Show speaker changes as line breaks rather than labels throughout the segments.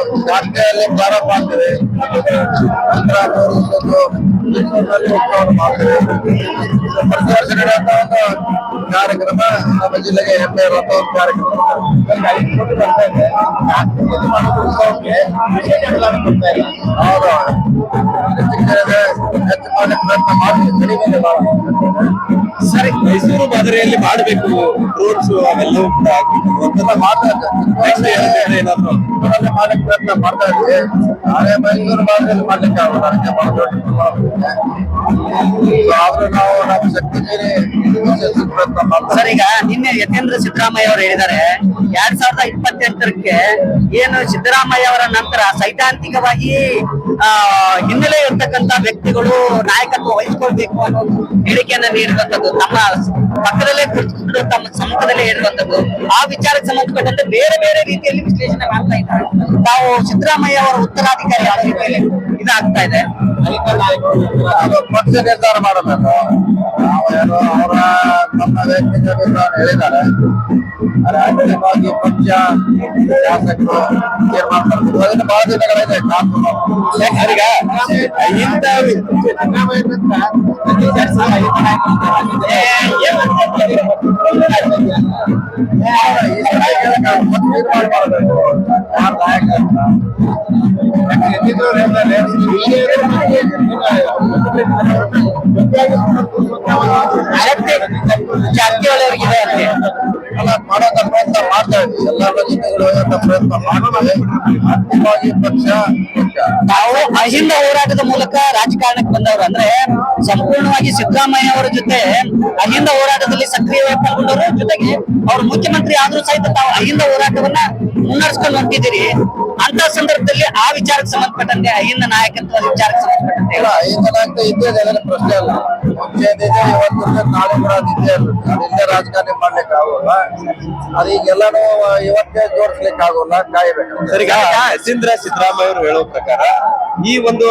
ಜಾತ್ರೆಯಲ್ಲಿ ಪ್ರಾರಂಭ ಆಗ್ತದೆ. ನಂತರ ಪ್ರತಿ ವರ್ಷ ಕಾರ್ಯಕ್ರಮ ನಮ್ಮ ಜಿಲ್ಲೆಗೆ ಹೆಮ್ಮೆ ಕಾರ್ಯಕ್ರಮ. ಹೌದು. ಹೆಚ್ಚು ಮಾಡಲಿಕ್ಕೆ ಮಾಡ್ತೀವಿ ಕಡಿಮೆ
ಮೈಸೂರು ಮಾದರಿಯಲ್ಲಿ ಮಾಡಬೇಕು.
ರೋಡ್ಸ್
ಅವೆಲ್ಲ ಏನಾದ್ರು
ಪ್ರಯತ್ನ ಮೈಸೂರು
ಸರ್, ಈಗ ನಿನ್ನೆ ಯತೇಂದ್ರ ಸಿದ್ದರಾಮಯ್ಯ ಅವರು ಹೇಳಿದ್ದಾರೆ, ಎರಡ್ ಸಾವಿರದ ಇಪ್ಪತ್ತೆಂಟರಕ್ಕೆ ಏನು ಸಿದ್ದರಾಮಯ್ಯ ಅವರ ನಂತರ ಸೈದ್ಧಾಂತಿಕವಾಗಿ ಹಿನ್ನೆಲೆ ಇರ್ತಕ್ಕಂತ ವ್ಯಕ್ತಿಗಳು ನಾಯಕತ್ವ ವಹಿಸ್ಕೊಳ್ಬೇಕು ಅನ್ನೋ ಹೇಳಿಕೆಯನ್ನ ನೀಡಿರುವಂತದ್ದು ತಮ್ಮ ಪಕ್ಕದಲ್ಲೇ ಕೂತ್ಕೊಂಡು ತಮ್ಮ ಸಮ್ಮುಖದಲ್ಲೇ ಹೇಳುವಂತದ್ದು ಆ ವಿಚಾರಕ್ಕೆ ಸಂಬಂಧಪಟ್ಟಂತೆ ಬೇರೆ ಬೇರೆ ರೀತಿಯಲ್ಲಿ ವಿಶ್ಲೇಷಣೆ ಮಾಡ್ತಾ ಇದ್ದಾರೆ. ತಾವು ಸಿದ್ದರಾಮಯ್ಯ ಅವರ ಉತ್ತರಾಧಿಕಾರಿ ಯಾವ ಮೇಲೆ ಇದಾಗ್ತಾ ಇದೆ.
ಪಕ್ಷ ನಿರ್ಧಾರ ಮಾಡಬೇಕು. ಅವರ ನಮ್ಮ ವ್ಯಕ್ತಿಗತ ನಿರ್ಧಾರ ಹೇಳಿದ್ದಾರೆ ಆದ್ರೆ ಅಂತಿಮವಾಗಿ ಪಕ್ಷ ಶಾಸಕರು ತೀರ್ಮಾನ ಮಾಡ್ಬೇಕು ಅದನ್ನು ಬಹಳ ದಿನಗಳಿದೆ ಕಾನೂನು
ಈಗ ಇಂಥ
ಈ ಸಲ ಕೇಳಕ್ಕಾಗಲ್ಲ. ಮತ್ತೆ ತೀರ್ಮಾನ ಮಾಡಬೇಕು ಯಾರು ನಾಯಕ
ಶಕ್ತಿ
ಪ್ರಯತ್ನ ಮಾಡ್ತಾ
ತಾವು ಅಹಿಂದ ಹೋರಾಟದ ಮೂಲಕ ರಾಜಕಾರಣಕ್ಕೆ ಬಂದವರು ಅಂದ್ರೆ ಸಂಪೂರ್ಣವಾಗಿ ಸಿದ್ದರಾಮಯ್ಯ ಅವರ ಜೊತೆ ಅಹಿಂದ ಹೋರಾಟದಲ್ಲಿ ಸಕ್ರಿಯವಾಗಿ ಪಾಲ್ಗೊಂಡವರು ಜೊತೆಗೆ ಅವರು ಮುಖ್ಯಮಂತ್ರಿ ಆದ್ರೂ ಸಹಿತ ತಾವು ಅಹಿಂದ ಹೋರಾಟವನ್ನ ಮುನ್ನಡೆಸ್ಕೊಂಡು ಹೊಂಟಿದ್ದೀರಿ ಅಂತ ಸಂದರ್ಭದಲ್ಲಿ ಆ ವಿಚಾರಕ್ಕೆ ಸಂಬಂಧಪಟ್ಟಂತೆ ಅಹಿಂದ ನಾಯಕತ್ವ ವಿಚಾರಕ್ಕೆ ಸಂಬಂಧಪಟ್ಟಂತೆ
ಇಲ್ಲ ನಾಯಕ ಇದ್ದೇ ಇದೆ ಪ್ರಶ್ನೆ ಅಲ್ಲ. ಮುಂಚೆದಿದೆ ಇವತ್ತು ನಾಳೆ ಕೂಡ ಅದು ಇದ್ದೇ ಇರುತ್ತೆ ಅದು ಇಲ್ಲೇ ರಾಜಕಾರಣ ಮಾಡ್ಲಿಕ್ಕೆ ಆಗೋಲ್ಲ. ಅದು ಈಗೆಲ್ಲಾನು ಇವತ್ತೇ ಜೋಡಿಸ್ಲಿಕ್ಕೆ ಆಗೋಲ್ಲ ಕಾಯ್ಬೇಕು
ಸರಿ ಈಗ ಯತೀಂದ್ರ ಸಿದ್ದರಾಮಯ್ಯ ಅವರು ಹೇಳೋ ಪ್ರಕಾರ ಈ ಒಂದು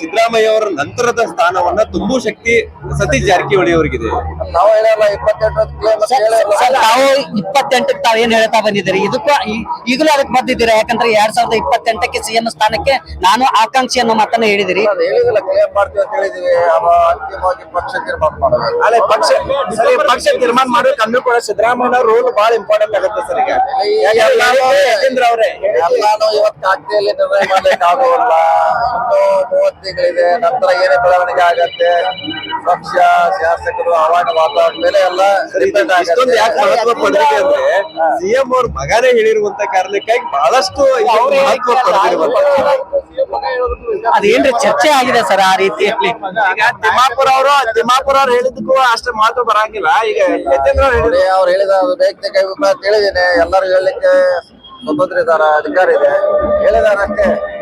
ಸಿದ್ದರಾಮಯ್ಯ ಅವರ ನಂತರದ ಸ್ಥಾನವನ್ನ ತುಂಬು ಶಕ್ತಿ ಸತೀಶ್ ಜಾರಕಿಹೊಳಿ ಅವರಿಗಿದೆ.
ನಾವು ಹೇಳಲ್ಲ ಇಪ್ಪತ್ತೆಂಟು
ತಾವು ಇಪ್ಪತ್ತೆಂಟಕ್ಕೆ ತಾವು ಏನ್ ಹೇಳ್ತಾ ಬಂದಿದ್ದೀರಿ? ಇದಕ್ಕೂ ಈಗಲೂ ಅದಕ್ಕೆ ಬಂದಿದ್ದೀರಾ? ಯಾಕಂದ್ರೆ ಎರಡ್ ಸಾವಿರದ ಇಪ್ಪತ್ತೆಂಟಕ್ಕೆ ಸಿಎಂ ಸ್ಥಾನಕ್ಕೆ ನಾನು ಆಕಾಂಕ್ಷಿ ಅನ್ನೋ ಮಾತನ್ನ ಹೇಳಿದಿರಿ.
ಅದು ಹೇಳಿದಿಲ್ಲ ಕ್ಲೇಮ್ ಮಾಡ್ತೀವಿ ಅಂತ ಹೇಳಿದೀವಿ. ಅವ ಅಂತಿಮವಾಗಿ ಪಕ್ಷ
ಪಕ್ಷ ತೀರ್ಮಾನ ಮಾಡೋಕೆ ಅಂದ್ರೂ ಕೂಡ ಸಿದ್ದರಾಮಯ್ಯ ರೋಲ್ ಬಹಳ ಇಂಪಾರ್ಟೆಂಟ್ ಆಗುತ್ತೆ ಸರ್ ಈಗ. ಯತೀಂದ್ರ ಅವರೇ.
ಎಲ್ಲಾನು ಇವತ್ತು ಕಾಗ್ದೆಯಲ್ಲಿ ನಿರ್ಣಯ ಮಾಡ್ಲಿಕ್ಕೆ ಆಗೋಲ್ಲ. ಇನ್ನು ಮೂವತ್ತು ತಿಂಗಳಿದೆ. ನಂತರ ಏನೇ ಬೆಳವಣಿಗೆ ಆಗತ್ತೆ. ಪಕ್ಷ ಶಾಸಕರು ಹವಾಮಾನ ವಾತಾವರಣ ಮೇಲೆ ಎಲ್ಲ
ಇಷ್ಟೊಂದು ಯಾಕೆ ಮಹತ್ವ ಪಡೆದಿದೆ ಅಂದ್ರೆ. ಸಿಎಂ ಅವ್ರ ಮಗನೇ ಹೇಳಿರುವಂತ ಕಾರಣಕ್ಕಾಗಿ ಬಹಳಷ್ಟು ಮಹತ್ವ
ಅದೇನ್ರಿ ಚರ್ಚೆ ಆಗಿದೆ ಸರ್ ಆ ರೀತಿಯಲ್ಲಿ
ಈಗ ತಿಮ್ಮಾಪುರ ಅವರು ತಿಮ್ಮಾಪುರ ಅವ್ರು ಹೇಳಿದಕ್ಕೂ ಅಷ್ಟು ಮಹತ್ವ ಬರಂಗಿಲ್ಲ. ಈಗ ಯತೀಂದ್ರ ಅವ್ರು
ಅವ್ರು ಹೇಳಿದ ವೈಯಕ್ತಿಕ ಅಭಿಪ್ರಾಯ ಕೇಳಿದೀನಿ ಎಲ್ಲರೂ ಹೇಳಲಿಕ್ಕೆ ಸ್ವತಂತ್ರ ಇದಾರ ಅಧಿಕಾರ ಇದೆ. ಹೇಳಿದಾರಕ್ಕೆ ಅಷ್ಟೇ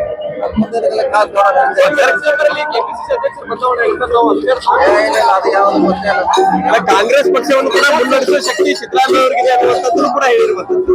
ಕಾಂಗ್ರೆಸ್ ಪಕ್ಷವನ್ನು ಕೂಡ ಮುನ್ನಡೆಸುವ ಶಕ್ತಿ ಸಿದ್ದರಾಮಯ್ಯ ಅವರಿಗೆ ಅನ್ನುವಂಥದ್ದು ಕೂಡ ಹೇಳಿರುವಂತದ್ದು